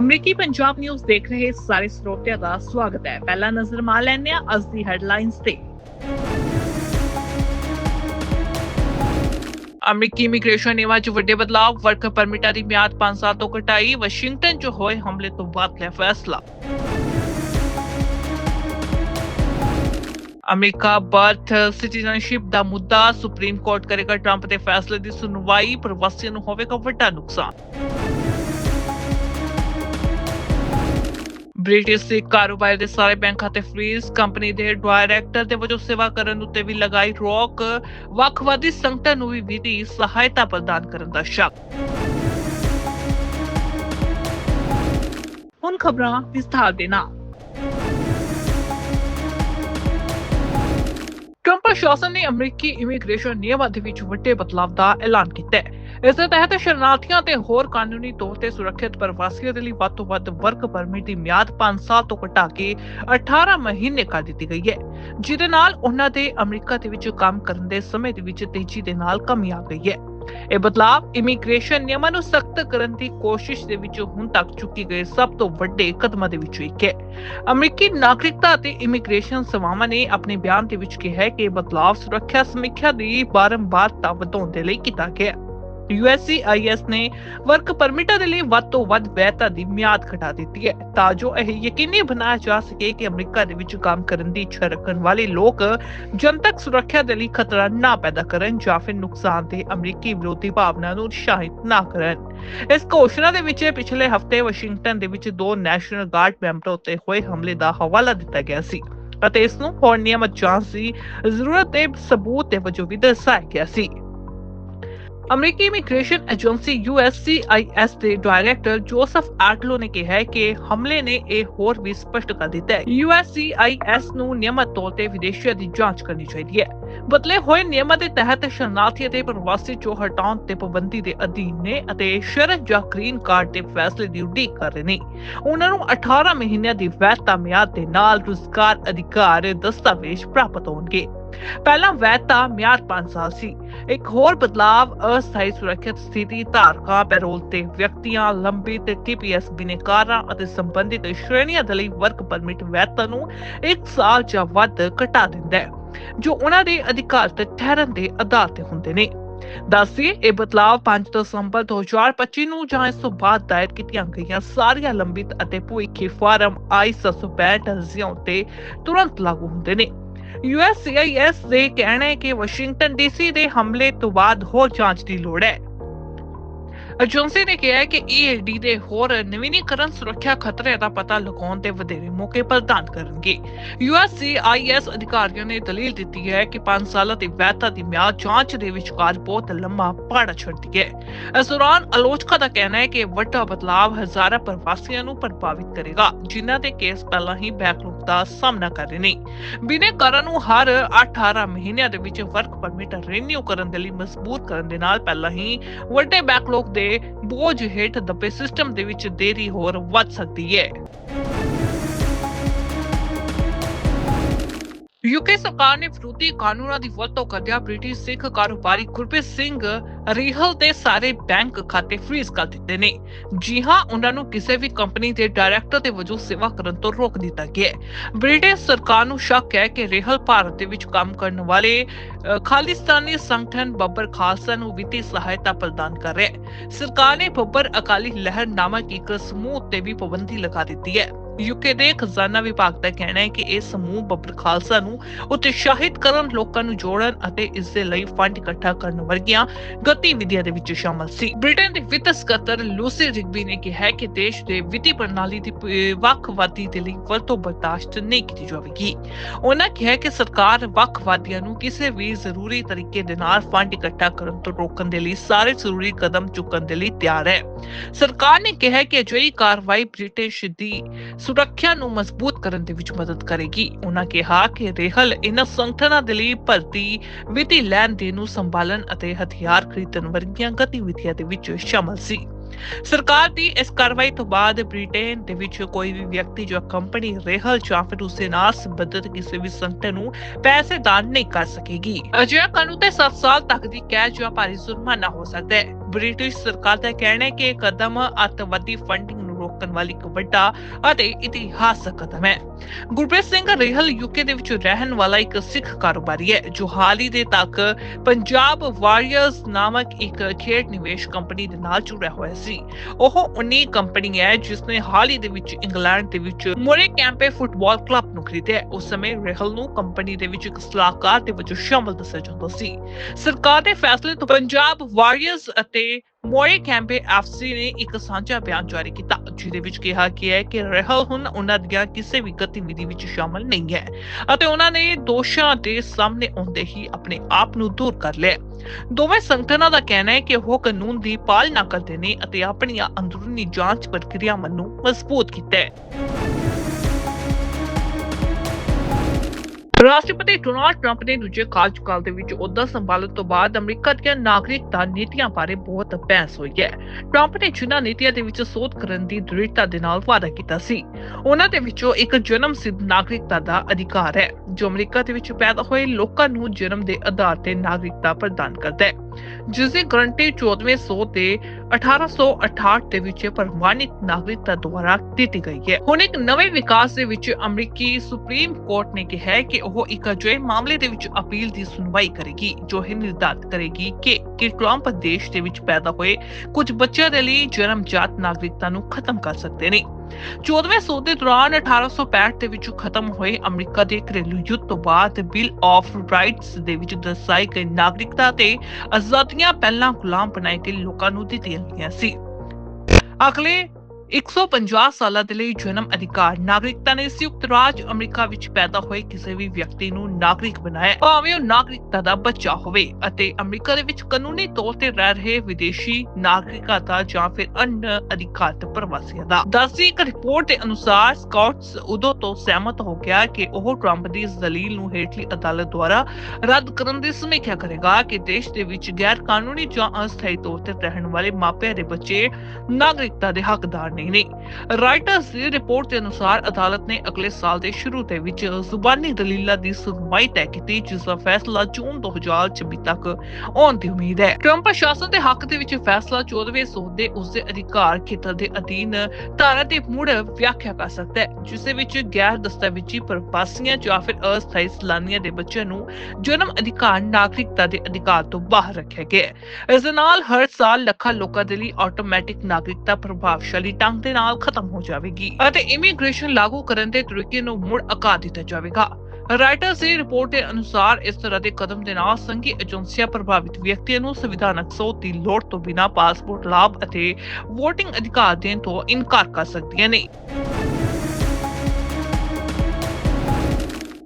ਅਮਰੀਕੀ ਪੰਜਾਬ ਨਿਊਜ਼ ਦੇਖ ਰਹੇ ਸਾਰੇ ਸਰੋਤਿਆਂ ਦਾ ਸਵਾਗਤ ਹੈ। ਪਹਿਲਾ ਨਜ਼ਰ ਮਾਰ ਲੈਂਦੇ ਹਾਂ ਅੱਜ ਦੀ ਹੈਡਲਾਈਨਸ ਤੇ। ਅਮਰੀਕੀ ਇਮੀਗ੍ਰੇਸ਼ਨ ਨਿਯਮਾਂ 'ਚ ਵੱਡੇ ਬਦਲਾਅ ਵਰਕ ਪਰਮਿਟਾਂ ਦੀ ਮਿਆਦ 5 ਸਾਲ ਤੋਂ ਘਟਾਈ, ਵਾਸ਼ਿੰਗਟਨ 'ਚ ਹੋਏ ਹਮਲੇ ਤੋਂ ਬਾਅਦ ਲਿਆ ਫੈਸਲਾ। ਅਮਰੀਕਾ ਬਰਥ ਸਿਟੀਜ਼ਨਸ਼ਿਪ ਦਾ ਮੁੱਦਾ ਸੁਪਰੀਮ ਕੋਰਟ ਕਰੇਗਾ ਟਰੰਪ ਦੇ ਫੈਸਲੇ ਦੀ ਸੁਣਵਾਈ, ਪ੍ਰਵਾਸੀਆਂ ਨੂੰ ਹੋਵੇਗਾ ਵੱਡਾ ਨੁਕਸਾਨ। ਬ੍ਰਿਟਿਸ਼ ਸਿੱਖ ਕਾਰੋਬਾਰ ਦੇ ਸਾਰੇ ਬੈਂਕ ਖਾਤੇ ਫ੍ਰੀਜ਼ ਕੰਪਨੀ ਦੇ ਡਾਇਰੈਕਟਰ ਦੇ ਵਜੋਂ ਸੇਵਾ ਕਰਨ ਉੱਤੇ ਵੀ ਲਗਾਈ ਰੋਕ ਵੱਖਵਾਦੀ ਸੰਗਠਨ ਨੂੰ ਵੀ ਵਿਧੀ ਸਹਾਇਤਾ ਪ੍ਰਦਾਨ ਕਰਨ ਦਾ ਸ਼ੱਕ। ਹੁਣ ਖਬਰਾਂ ਵਿਸਥਾਰ ਦੇ ਨਾਲ। ਟਰੰਪ ਪ੍ਰਸ਼ਾਸਨ ਨੇ ਅਮਰੀਕੀ ਇਮੀਗ੍ਰੇਸ਼ਨ ਨਿਯਮਾਂ ਦੇ ਵਿੱਚ ਵੱਡੇ ਬਦਲਾਅ ਦਾ ਐਲਾਨ ਕੀਤਾ ਹੈ। ਇਸ ਦੇ ਤਹਿਤ ਸ਼ਰਨਾਰਥੀਆਂ ਤੇ ਹੋਰ ਕਾਨੂੰਨੀ ਤੌਰ ਤੇ ਸੁਰੱਖਿਅਤ ਪ੍ਰਵਾਸੀਆਂ ਦੇ ਲਈ ਵੱਧ ਤੋਂ ਵੱਧ ਵਰਕ ਪਰਮਿਟ ਦੀ ਮਿਆਦ 5 ਸਾਲ ਤੋਂ ਘਟਾ ਕੇ 18 ਮਹੀਨੇ ਕਰ ਦਿੱਤੀ ਗਈ ਹੈ। ਜਿਹਦੇ ਨਾਲ ਉਹਨਾਂ ਦੇ ਅਮਰੀਕਾ ਦੇ ਵਿੱਚ ਕੰਮ ਕਰਨ ਦੇ ਸਮੇਂ ਦੇ ਵਿੱਚ ਤੇਜ਼ੀ ਦੇ ਨਾਲ ਕਮੀ ਆ ਗਈ ਹੈ। ਇਹ ਬਦਲਾਅ ਇਮੀਗ੍ਰੇਸ਼ਨ ਨਿਯਮਾਂ ਨੂੰ ਸਖਤ ਕਰਨ ਦੀ ਕੋਸ਼ਿਸ਼ ਦੇ ਵਿੱਚ ਹੁਣ ਤੱਕ ਚੁੱਕੀ ਗਏ ਸਭ ਤੋਂ ਵੱਡੇ ਕਦਮਾਂ ਦੇ ਵਿੱਚੋਂ ਇੱਕ ਹੈ। ਅਮਰੀਕੀ ਨਾਗਰਿਕਤਾ ਅਤੇ ਇਮੀਗ੍ਰੇਸ਼ਨ ਸੇਵਾਵਾਂ ਨੇ ਆਪਣੇ ਬਿਆਨ ਦੇ ਵਿੱਚ ਕਿਹਾ ਹੈ ਕਿ ਇਹ ਬਦਲਾਅ ਸੁਰੱਖਿਆ ਸਮੀਖਿਆ ਦੀ ਬਾਰੰਬਾਰਤਾ ਵਧਾਉਣ ਦੇ ਲਈ ਕੀਤਾ ਗਿਆ ਹੈ। USCIS ਨੇ ਵਰਕ ਪਰਮਿਟਾਂ ਦੇ ਲਈ ਵੱਧ ਤੋਂ ਵੱਧ ਵੈਧਤਾ ਦੀ ਮਿਆਦ ਘਟਾ ਦਿੱਤੀ ਹੈ। ਤਾਂ ਜੋ ਇਹ ਯਕੀਨੀ ਬਣਾਇਆ ਜਾ ਸਕੇ ਕਿ ਅਮਰੀਕਾ ਦੇ ਵਿੱਚ ਕੰਮ ਕਰਨ ਦੀ ਇੱਛਾ ਰੱਖਣ ਵਾਲੇ ਲੋਕ ਜਨਤਕ ਸੁਰੱਖਿਆ ਦੇ ਲਈ ਖਤਰਾ ਨਾ ਪੈਦਾ ਕਰਨ ਜਾਂ ਫਿਰ ਨੁਕਸਾਨ ਤੇ ਅਮਰੀਕੀ ਵਿਰੋਧੀ ਭਾਵਨਾ ਨੂੰ ਉਤਸ਼ਾਹਿਤ ਨਾ ਕਰਨ। ਇਸ ਘੋਸ਼ਣਾ ਦੇ ਵਿੱਚ ਪਿਛਲੇ ਹਫ਼ਤੇ ਵਾਸ਼ਿੰਗਟਨ ਦੇ ਵਿੱਚ ਦੋ ਨੈਸ਼ਨਲ ਗਾਰਡ ਮੈਂਬਰਾਂ ਉੱਤੇ ਹੋਏ ਹਮਲੇ ਦਾ ਹਵਾਲਾ ਦਿੱਤਾ ਗਿਆ ਸੀ ਅਤੇ ਇਸ ਨੂੰ ਹੋਰ ਨਿਯਮਤ ਜਾਂਚ ਦੀ ਜ਼ਰੂਰਤ ਦੇ ਸਬੂਤ ਦੇ ਵਜੋਂ ਵੀ ਦਰਸਾਇਆ ਗਿਆ ਸੀ। ਅਮਰੀਕੀ ਇਮੀਗ੍ਰੇਸ਼ਨ ਏਜੰਸੀ USCIS ਦੇ ਡਾਇਰੈਕਟਰ ਜੋਸਫ ਆਟਲੋ ਨੇ ਕਿਹਾ ਹੈ ਕਿ ਹਮਲੇ ਨੇ ਇਹ ਹੋਰ ਵੀ ਸਪਸ਼ਟ ਕਰ ਦਿੱਤਾ ਹੈ। USCIS ਨੂੰ ਨਿਯਮਤ ਤੌਰ ਤੇ ਵਿਦੇਸ਼ੀਆਂ ਦੀ ਜਾਂਚ ਕਰਨੀ ਚਾਹੀਦੀ ਹੈ। ਬਦਲੇ ਹੋਏ ਨਿਯਮਾਂ ਦੇ ਤਹਿਤ ਸ਼ਰਨਾਰਥੀ ਅਤੇ ਪ੍ਰਵਾਸੀ ਚੋਂ ਹਟਾਉਣ ਤੇ ਪਾਬੰਦੀ ਦੇ ਅਧੀਨ ਨੇ ਅਤੇ ਸ਼ਰਤ ਜਾਂ ਗ੍ਰੀਨ ਕਾਰਡ ਦੇ ਫੈਸਲੇ ਦੀ ਉਡੀਕ ਕਰ ਰਹੇ ਨੇ। ਉਹਨਾਂ ਨੂੰ 18 ਮਹੀਨਿਆਂ ਦੀ ਵੈਧਤਾ ਮਿਆਦ ਦੇ ਨਾਲ ਰੁਜ਼ਗਾਰ ਅਧਿਕਾਰ ਦਸਤਾਵੇਜ਼ ਪ੍ਰਾਪਤ ਹੋਣਗੇ। ਪਹਿਲਾਂ ਵੈਧਤਾ ਮਿਆਦ 5 ਸਾਲ ਸੀ। ਇੱਕ ਹੋਰ ਬਦਲਾਵ ਅਸਥਾਈ ਸੁਰੱਖਿਅਤ ਸਥਿਤੀ, ਧਾਰਕਾਂ, ਪੈਰੋਲ ਤੇ ਵਿਅਕਤੀਆਂ ਲੰਬਿਤ ਟੀਪੀਐਸ ਬਿਨੇਕਾਰਾਂ ਅਤੇ ਸੰਬੰਧਿਤ ਸ਼੍ਰੇਣੀਆਂ ਦੇ ਲਈ ਵਰਕ ਪਰਮਿਟ ਵੈਧਤਾ ਨੂੰ 1 ਸਾਲ ਜਾਂ ਵੱਧ ਘਟਾ ਦਿੰਦਾ ਹੈ। ਜੋ ਉਹਨਾਂ ਦੇ ਅਧਿਕਾਰ ਤੇ ਠਹਿਰਨ ਦੇ ਆਧਾਰ ਤੇ ਹੁੰਦੇ ਨੇ। ਦੱਸੀਏ ਇਹ ਬਦਲਾਅ 5 ਦਸੰਬਰ 2025 ਨੂੰ ਜਾਂ ਇਸ ਤੋਂ ਬਾਅਦ ਦਾਇਰ ਕੀਤੀਆਂ ਗਈਆਂ ਸਾਰੀਆਂ ਲੰਬਿਤ ਅਤੇ ਭਵਿੱਖੀ ਫਾਰਮ I-765 ਅਰਜ਼ੀਆਂ ਉੱਤੇ ਤੁਰੰਤ ਲਾਗੂ ਹੁੰਦੇ ਨੇ। USCIS ਦੇ ਕਹਿਣਾ ਹੈ ਕਿ ਵਾਸ਼ਿੰਗਟਨ ਡੀਸੀ ਦੇ ਹਮਲੇ ਤੋਂ ਬਾਅਦ ਹੋਰ ਜਾਂਚ ਦੀ ਲੋੜ ਹੈ। ਏਜੰਸੀ ਨੇ ਕਿਹਾ ਹੈ ਕਿ EAD ਦੇ ਹੋਰ ਨਵੀਨੀਕਰਨ ਸੁਰੱਖਿਆ ਖਤਰੇ ਦਾ ਪਤਾ ਲਗਾਉਣ ਦੇ ਵਧੇਰੇ ਮੌਕੇ ਪ੍ਰਦਾਨ ਕਰਨਗੇ। USCIS ਅਧਿਕਾਰੀਆਂ ਨੇ ਦਲੀਲ ਦਿੱਤੀ ਹੈ ਕਿ 5 ਸਾਲਾਂ ਦੀ ਵੈਧਤਾ ਦੀ ਮਿਆਦ ਜਾਂਚ ਦੇ ਵਿਚਕਾਰ ਬਹੁਤ ਲੰਮਾ ਪਾੜਾ ਛੱਡਦੀ ਹੈ। ਇਸ ਦੌਰਾਨ ਆਲੋਚਕਾਂ ਦਾ ਕਹਿਣਾ ਹੈ ਕਿ ਵੱਡਾ ਬਦਲਾਅ ਹਜ਼ਾਰਾਂ ਪ੍ਰਵਾਸੀਆਂ ਨੂੰ ਪ੍ਰਭਾਵਿਤ ਕਰੇਗਾ, ਜਿਨ੍ਹਾਂ ਦੇ ਕੇਸ ਪਹਿਲਾਂ ਹੀ ਬੈਕਲੌਗ ਦਾ ਸਾਹਮਣਾ ਕਰ ਰਹੇ ਨੇ। ਬਿਨੇਕਾਰਾਂ ਨੂੰ ਹਰ 18 ਮਹੀਨਿਆਂ ਦੇ ਵਿੱਚ ਵਰਕ ਪਰਮਿਟ ਰੀਨਿਊ ਕਰਨ ਦੇ ਲਈ ਮਜਬੂਰ ਕਰਨ ਦੇ ਨਾਲ ਪਹਿਲਾਂ ਹੀ ਵੱਡੇ ਬੈਕਲੌਗ ਦੇ ਬੋਝ ਹੇਠ ਦੱਬੇ ਸਿਸਟਮ ਦੇ ਵਿੱਚ ਦੇਰੀ ਹੋਰ ਵੱਧ ਸਕਦੀ ਹੈ। ਯੂਕੇ ਸਰਕਾਰ ਨੇ ਵਿਰੋਧੀ ਕਾਨੂੰਨਾਂ ਦੀ ਵਰਤੋਂ ਕਰਦਿਆਂ ਬ੍ਰਿਟਿਸ਼ ਸਿੱਖ ਕਾਰੋਬਾਰੀ ਗੁਰਪ੍ਰੀਤ ਸਿੰਘ ਰੀਹਲ ਦੇ ਸਾਰੇ ਬੈਂਕ ਖਾਤੇ ਫ੍ਰੀਜ਼ ਕਰ ਦਿੱਤੇ ਨੇ। ਜੀ ਹਾਂ, ਉਹਨਾਂ ਨੂੰ ਕਿਸੇ ਵੀ ਕੰਪਨੀ ਦੇ ਡਾਇਰੈਕਟਰ ਦੇ ਵਜੋਂ ਸੇਵਾ ਕਰਨ ਤੋਂ ਰੋਕ ਦਿੱਤਾ ਗਿਆ ਹੈ। ਬ੍ਰਿਟਿਸ਼ ਸਰਕਾਰ ਨੂੰ ਸ਼ੱਕ ਹੈ ਕਿ ਰੀਹਲ ਭਾਰਤ ਦੇ ਵਿੱਚ ਕੰਮ ਕਰਨ ਵਾਲੇ ਖਾਲਿਸਤਾਨੀ ਸੰਗਠਨ ਬੱਬਰ ਖਾਲਸਾ ਨੂੰ ਵਿੱਤੀ ਸਹਾਇਤਾ ਪ੍ਰਦਾਨ ਕਰ ਰਿਹਾ ਹੈ। ਸਰਕਾਰ ਨੇ ਬੱਬਰ ਅਕਾਲੀ ਲਹਿਰ ਨਾਮਕ ਇੱਕ ਸਮੂਹ ਉੱਤੇ ਵੀ ਪਾਬੰਦੀ ਲਗਾ ਦਿੱਤੀ ਹੈ। ਯੂਕੇ ਦੇ ਖਜ਼ਾਨਾ ਵਿਭਾਗ ਦਾ ਕਹਿਣਾ ਹੈ ਕਿ ਇਹ ਸਮੂਹ ਬੱਬਰ ਖਾਲਸਾ ਨੂੰ ਉਤਸ਼ਾਹਿਤ ਕਰਨ, ਲੋਕਾਂ ਨੂੰ ਜੋੜਨ ਅਤੇ ਇਸ ਦੇ ਲਈ ਫੰਡ ਇਕੱਠਾ ਕਰਨ ਵਰਗੀਆਂ ਗਤੀਵਿਧੀਆਂ ਦੇ ਵਿੱਚ ਸ਼ਾਮਲ ਸੀ। ਬ੍ਰਿਟੇਨ ਦੇ ਵਿੱਤ ਸਕੱਤਰ ਲੂਸੀ ਰਿਗਬੀ ਨੇ ਕਿਹਾ ਕਿ ਦੇਸ਼ ਦੇ ਵਿੱਤੀ ਪ੍ਰਣਾਲੀ ਦੀ ਵੱਖਵਾਦੀ ਦੇ ਲਈ ਵਰਤੋਂ ਬਰਦਾਸ਼ਤ ਨਹੀਂ ਕੀਤੀ ਜਾਵੇਗੀ। ਉਹਨਾਂ ਕਿਹਾ ਕਿ ਸਰਕਾਰ ਵੱਖਵਾਦੀਆਂ ਨੂੰ ਕਿਸੇ ਵੀ ਜ਼ਰੂਰੀ ਤਰੀਕੇ ਦੇ ਨਾਲ ਫੰਡ ਇਕੱਠਾ ਕਰਨ ਤੋਂ ਰੋਕਣ ਦੇ ਲਈ ਸਾਰੇ ਜ਼ਰੂਰੀ ਕਦਮ ਚੁੱਕਣ ਦੇ ਲਈ ਤਿਆਰ ਹੈ। ਸਰਕਾਰ ਨੇ ਕਿਹਾ ਕਿ ਅਜਿਹੀ ਕਾਰਵਾਈ ਬ੍ਰਿਟਿਸ਼ ਦੀ ਸੁਰੱਖਿਆ ਨੂੰ ਮਜ਼ਬੂਤ ਕਰਨ ਦੇ ਵਿੱਚ ਮਦਦ ਕਰੇਗੀ। ਉਹਨਾਂ ਕਿਹਾ ਕਿ ਰੇਹਲ ਇਹਨਾਂ ਸੰਗਠਨਾਂ ਦੇ ਲਈ ਭਰਤੀ ਵਿੱਤੀ ਲੈਣ ਦੇਣ ਨੂੰ ਸੰਭਾਲਣ ਅਤੇ ਹਥਿਆਰ ਖਰੀਦਣ ਵਰਗੀਆਂ ਗਤੀਵਿਧੀਆਂ ਦੇ ਵਿੱਚ ਸ਼ਾਮਲ ਸੀ। ਸਰਕਾਰ ਦੀ ਇਸ ਕਾਰਵਾਈ ਤੋਂ ਬਾਅਦ ਬ੍ਰਿਟੇਨ ਦੇ ਵਿੱਚ ਕੋਈ ਵੀ ਵਿਅਕਤੀ ਜੋ ਕੰਪਨੀ ਰੇਹਲ ਜਾਂ ਫਿਰ ਉਸੇ ਨਾਲ ਸੰਬੰਧਿਤ ਕਿਸੇ ਵੀ ਸੰਗਠਨ ਨੂੰ ਪੈਸੇ ਦਾਨ ਨਹੀਂ ਕਰ ਸਕੇਗੀ। ਅਜਿਹਾ ਕਾਨੂੰਨ ਤੇ 7 ਸਾਲ ਤੱਕ ਦੀ ਕੈਦ ਜਾਂ ਭਾਰੀ ਜੁਰਮਾਨਾ ਹੋ ਸਕਦਾ ਹੈ। ਬ੍ਰਿਟਿਸ਼ ਸਰਕਾਰ ਦਾ ਕਹਿਣਾ ਹੈ ਕਿ ਇਹ ਕਦਮ ਅੱਤਵਾਦੀ ਫੰਡਿੰਗ ਰੋਕਣ ਵਾਲੀ ਇੱਕ ਵੱਡਾ ਅਤੇ ਇਤਿਹਾਸਕ ਕਦਮ ਹੈ। ਗੁਰਪ੍ਰੀਤ ਸਿੰਘ ਰਹਿਲ ਯੂਕੇ ਦੇ ਵਿੱਚ ਰਹਿਣ ਵਾਲਾ ਇੱਕ ਸਿੱਖ ਕਾਰੋਬਾਰੀ ਹੈ, ਜੋ ਹਾਲ ਹੀ ਦੇ ਤੱਕ ਪੰਜਾਬ ਵਾਰੀਅਰਸ ਨਾਮਕ ਇੱਕ ਖੇਡ ਨਿਵੇਸ਼ ਕੰਪਨੀ ਦੇ ਨਾਲ ਜੁੜਿਆ ਹੋਇਆ ਸੀ। ਉਹ ਉਨੀ ਕੰਪਨੀ ਹੈ, ਜਿਸ ਨੇ ਹਾਲ ਹੀ ਦੇ ਵਿੱਚ ਇੰਗਲੈਂਡ ਦੇ ਵਿੱਚ ਮੋਰੇ ਕੈਂਪੇ ਫੁੱਟਬਾਲ ਕਲੱਬ ਨੂੰ ਖਰੀਦਿਆ ਉਸ ਸਮੇਂ ਰਹਿਲ ਨੂੰ ਕੰਪਨੀ ਦੇ ਵਿੱਚ ਇੱਕ ਸਲਾਹਕਾਰ ਦੇ ਵਜੋਂ ਸ਼ਾਮਲ ਦੱਸਿਆ ਜਾਂਦਾ ਸੀ। ਸਰਕਾਰ ਦੇ ਫੈਸਲੇ ਤੋਂ ਪੰਜਾਬ ਵਾਰੀਅਰਸ ਅਤੇ ਮੋਏ ਕੈਂਪੇ ਐਫਸੀ ਨੇ ਇੱਕ ਸਾਂਝਾ ਬਿਆਨ ਜਾਰੀ ਕੀਤਾ, ਜਿਹਦੇ ਵਿੱਚ ਕਿਹਾ ਗਿਆ ਹੈ ਕਿ ਰਹਿਲ ਹੁਣ ਉਹਨਾਂ ਦੀਆਂ ਕਿਸੇ ਵੀ ਗਤੀਵਿਧੀ ਵਿੱਚ ਸ਼ਾਮਲ ਨਹੀਂ ਹੈ ਅਤੇ ਉਹਨਾਂ ਨੇ ਦੋਸ਼ਾਂ ਦੇ ਸਾਹਮਣੇ ਆਉਂਦੇ ਹੀ ਆਪਣੇ ਆਪ ਨੂੰ ਦੂਰ ਕਰ ਲਿਆ ਦੋਵੇਂ ਸੰਗਠਨਾਂ ਦਾ ਕਹਿਣਾ ਹੈ ਕਿ ਉਹ ਕਾਨੂੰਨ ਦੀ ਪਾਲਣਾ ਕਰਦੇ ਨੇ ਅਤੇ ਆਪਣੀਆਂ ਅੰਦਰੂਨੀ ਜਾਂਚ ਪ੍ਰਕਿਰਿਆਵਾਂ ਨੂੰ ਮਜ਼ਬੂਤ ਕੀਤਾ ਹੈ। ਰਾਸ਼ਟਰਪਤੀ ਡੋਨਾਲਡ ਟਰੰਪ ਨੇ ਦੂਜੇ ਕਾਰਜਕਾਲ ਦੇ ਵਿੱਚ ਅਹੁਦਾ ਸੰਭਾਲਣ ਤੋਂ ਬਾਅਦ ਅਮਰੀਕਾ ਦੀਆਂ ਨਾਗਰਿਕਤਾ ਨੀਤੀਆਂ ਬਾਰੇ ਬਹੁਤ ਬਹਿਸ ਹੋਈ ਹੈ। ਟਰੰਪ ਨੇ ਜਿਨ੍ਹਾਂ ਨੀਤੀਆਂ ਦੇ ਵਿੱਚ ਸੋਧ ਕਰਨ ਦੀ ਦ੍ਰਿੜਤਾ ਦੇ ਨਾਲ ਵਾਅਦਾ ਕੀਤਾ ਸੀ, ਉਹਨਾਂ ਦੇ ਵਿੱਚੋਂ ਇੱਕ ਜਨਮ ਸਿੱਧ ਨਾਗਰਿਕਤਾ ਦਾ ਅਧਿਕਾਰ ਹੈ, ਜੋ ਅਮਰੀਕਾ ਦੇ ਵਿੱਚ ਪੈਦਾ ਹੋਏ ਲੋਕਾਂ ਨੂੰ ਜਨਮ ਦੇ ਆਧਾਰ ਤੇ ਨਾਗਰਿਕਤਾ ਪ੍ਰਦਾਨ ਕਰਦਾ ਹੈ। ਜਿਸ ਦੀ ਗਰੰਟੀ 1400 ਤੇ 1868 ਦੇ ਵਿੱਚ ਪ੍ਰਮਾਣਿਤ ਨਾਗਰਿਕਤਾ ਦੁਆਰਾ ਦਿੱਤੀ ਗਈ ਹੈ। ਹੁਣ ਇੱਕ ਨਵੇਂ ਵਿਕਾਸ ਦੇ ਵਿੱਚ ਅਮਰੀਕੀ ਸੁਪਰੀਮ ਕੋਰਟ ਨੇ ਕਿਹਾ ਹੈ ਕਿ ਉਹ ਇੱਕ ਅਜਿਹੇ ਮਾਮਲੇ ਦੇ ਵਿੱਚ ਅਪੀਲ ਦੀ ਸੁਣਵਾਈ ਕਰੇਗੀ, ਜੋ ਇਹ ਨਿਰਧਾਰਤ ਕਰੇਗੀ ਕਿ ਕਿ ਟਰੰਪ ਦੇਸ਼ ਦੇ ਵਿੱਚ ਪੈਦਾ ਹੋਏ ਕੁਝ ਬੱਚਿਆਂ ਦੇ ਲਈ ਜਨਮਜਾਤ ਨਾਗਰਿਕਤਾ ਨੂੰ ਖਤਮ ਕਰ ਸਕਦੇ ਨੇ। 14ਵੇਂ ਸੋਧ ਦੇ ਦੌਰਾਨ 1865 ਦੇ ਵਿੱਚ ਖਤਮ ਹੋਏ ਅਮਰੀਕਾ ਦੇ ਘਰੇਲੂ ਯੁੱਧ ਤੋਂ ਬਾਅਦ ਬਿਲ ਆਫ ਰਾਈਟਸ ਦੇ ਵਿੱਚ ਦਰਸਾਈ ਗਈ ਨਾਗਰਿਕਤਾ ਤੇ ਆਜ਼ਾਦੀਆਂ ਪਹਿਲਾਂ ਗੁਲਾਮ ਬਣਾਏ ਗਏ ਲੋਕਾਂ ਨੂੰ ਦਿੱਤੀਆਂ ਗਈਆਂ ਸੀ। ਅਗਲੇ 150 ਸਾਲਾਂ ਦੇ ਲਈ ਜਨਮ ਅਧਿਕਾਰ ਨਾਗਰਿਕਤਾ ਨੇ ਸੰਯੁਕਤ ਰਾਜ ਅਮਰੀਕਾ ਵਿੱਚ ਪੈਦਾ ਹੋਏ ਕਿਸੇ ਵੀ ਵਿਅਕਤੀ ਨੂੰ ਨਾਗਰਿਕ ਬਣਾਇਆ। ਭਾਵੇਂ ਉਹ ਨਾਗਰਿਕਤਾ ਦਾ ਬੱਚਾ ਹੋਵੇ ਅਤੇ ਅਮਰੀਕਾ ਦੇ ਵਿੱਚ ਕਾਨੂੰਨੀ ਤੌਰ ਤੇ ਰਹਿ ਰਹੇ ਵਿਦੇਸ਼ੀ ਨਾਗਰਿਕਾਂ ਦਾ ਜਾਂ ਫਿਰ ਅਨ ਅਧਿਕਾਰਤ ਪ੍ਰਵਾਸੀਆਂ ਦਾ। ਦੱਸਦੀ ਇੱਕ ਰਿਪੋਰਟ ਦੇ ਅਨੁਸਾਰ ਸਕਾਟਸ ਉਦੋਂ ਤੋਂ ਸਹਿਮਤ ਹੋ ਗਿਆ ਕਿ ਉਹ ਟਰੰਪ ਦੀ ਇਸ ਦਲੀਲ ਨੂੰ ਹੇਠਲੀ ਅਦਾਲਤ ਦੁਆਰਾ ਰੱਦ ਕਰਨ ਦੀ ਸਮੀਖਿਆ ਕਰੇਗਾ ਕਿ ਦੇਸ਼ ਦੇ ਵਿੱਚ ਗੈਰ ਕਾਨੂੰਨੀ ਜਾਂ ਅਸਥਾਈ ਤੌਰ ਤੇ ਰਹਿਣ ਵਾਲੇ ਮਾਪਿਆਂ ਦੇ ਬੱਚੇ ਨਾਗਰਿਕਤਾ ਦੇ ਹੱਕਦਾਰ ਨਹੀਂ ਨੇ ਰਾਈਟਰਸ ਦੀ ਰਿਪੋਰਟ ਦੇ ਅਨੁਸਾਰ ਅਦਾਲਤ ਨੇ ਅਗਲੇ ਸਾਲ ਦੇ ਸ਼ੁਰੂ ਦੇ ਵਿੱਚ ਜ਼ੁਬਾਨੀ ਦਲੀਲਾਂ ਦੀ ਸੁਣਵਾਈ ਤੈਅ ਕੀਤੀ, ਜਿਸ ਦਾ ਫੈਸਲਾ ਜੂਨ 2026 ਤੱਕ ਆਉਣ ਦੀ ਉਮੀਦ ਹੈ। ਟਰੰਪ ਪ੍ਰਸ਼ਾਸਨ ਦੇ ਹੱਕ ਦੇ ਵਿੱਚ ਫੈਸਲਾ 14ਵੇਂ ਸੋਧ ਦੇ ਉਸ ਦੇ ਅਧਿਕਾਰ ਖੇਤਰ ਦੇ ਅਧੀਨ ਧਾਰਾ ਦੇ ਮੁੜ ਵਿਆਖਿਆ ਕਰ ਸਕਦਾ ਹੈ, ਜਿਸ ਵਿੱਚ ਗੈਰ ਦਸਤਾਵੇਜ਼ੀ ਪ੍ਰਵਾਸੀਆਂ ਜਾਂ ਫਿਰ ਅਸਥਾਈ ਸੈਲਾਨੀਆਂ ਦੇ ਬੱਚਿਆਂ ਨੂੰ ਜਨਮ ਅਧਿਕਾਰ, ਨਾਗਰਿਕਤਾ ਦੇ ਅਧਿਕਾਰ ਤੋਂ ਬਾਹਰ ਰੱਖਿਆ ਗਿਆ ਹੈ। ਇਸ ਨਾਲ ਹਰ ਸਾਲ ਲੱਖਾਂ ਲੋਕਾਂ ਦੇ ਲਈ ਆਟੋਮੈਟਿਕ ਨਾਗਰਿਕਤਾ ਪ੍ਰਭਾਵਸ਼ਾਲੀ ਢੰਗ ਦੇ ਨਾਲ ਖਤਮ ਹੋ ਜਾਵੇਗੀ ਅਤੇ ਇਮੀਗ੍ਰੇਸ਼ਨ ਲਾਗੂ ਕਰਨ ਦੇ ਤਰੀਕੇ ਨੂੰ ਮੁੜ ਅਕਾ ਦਿੱਤਾ ਜਾਵੇਗਾ। ਰਾਈਟਰਸ ਦੀ ਰਿਪੋਰਟ ਦੇ ਅਨੁਸਾਰ ਇਸ ਤਰ੍ਹਾਂ ਦੇ ਕਦਮ ਦੇ ਨਾਲ ਸੰਘੀ ਏਜੰਸੀਆਂ ਪ੍ਰਭਾਵਿਤ ਵਿਅਕਤੀਆਂ ਨੂੰ ਸੰਵਿਧਾਨਕ ਸੋਧ ਦੀ ਲੋੜ ਤੋਂ ਬਿਨਾਂ ਪਾਸਪੋਰਟ ਲਾਭ ਅਤੇ VOTING ਅਧਿਕਾਰ ਦੇਣ ਤੋਂ ਇਨਕਾਰ ਕਰ ਸਕਦੀਆਂ ਨੇ।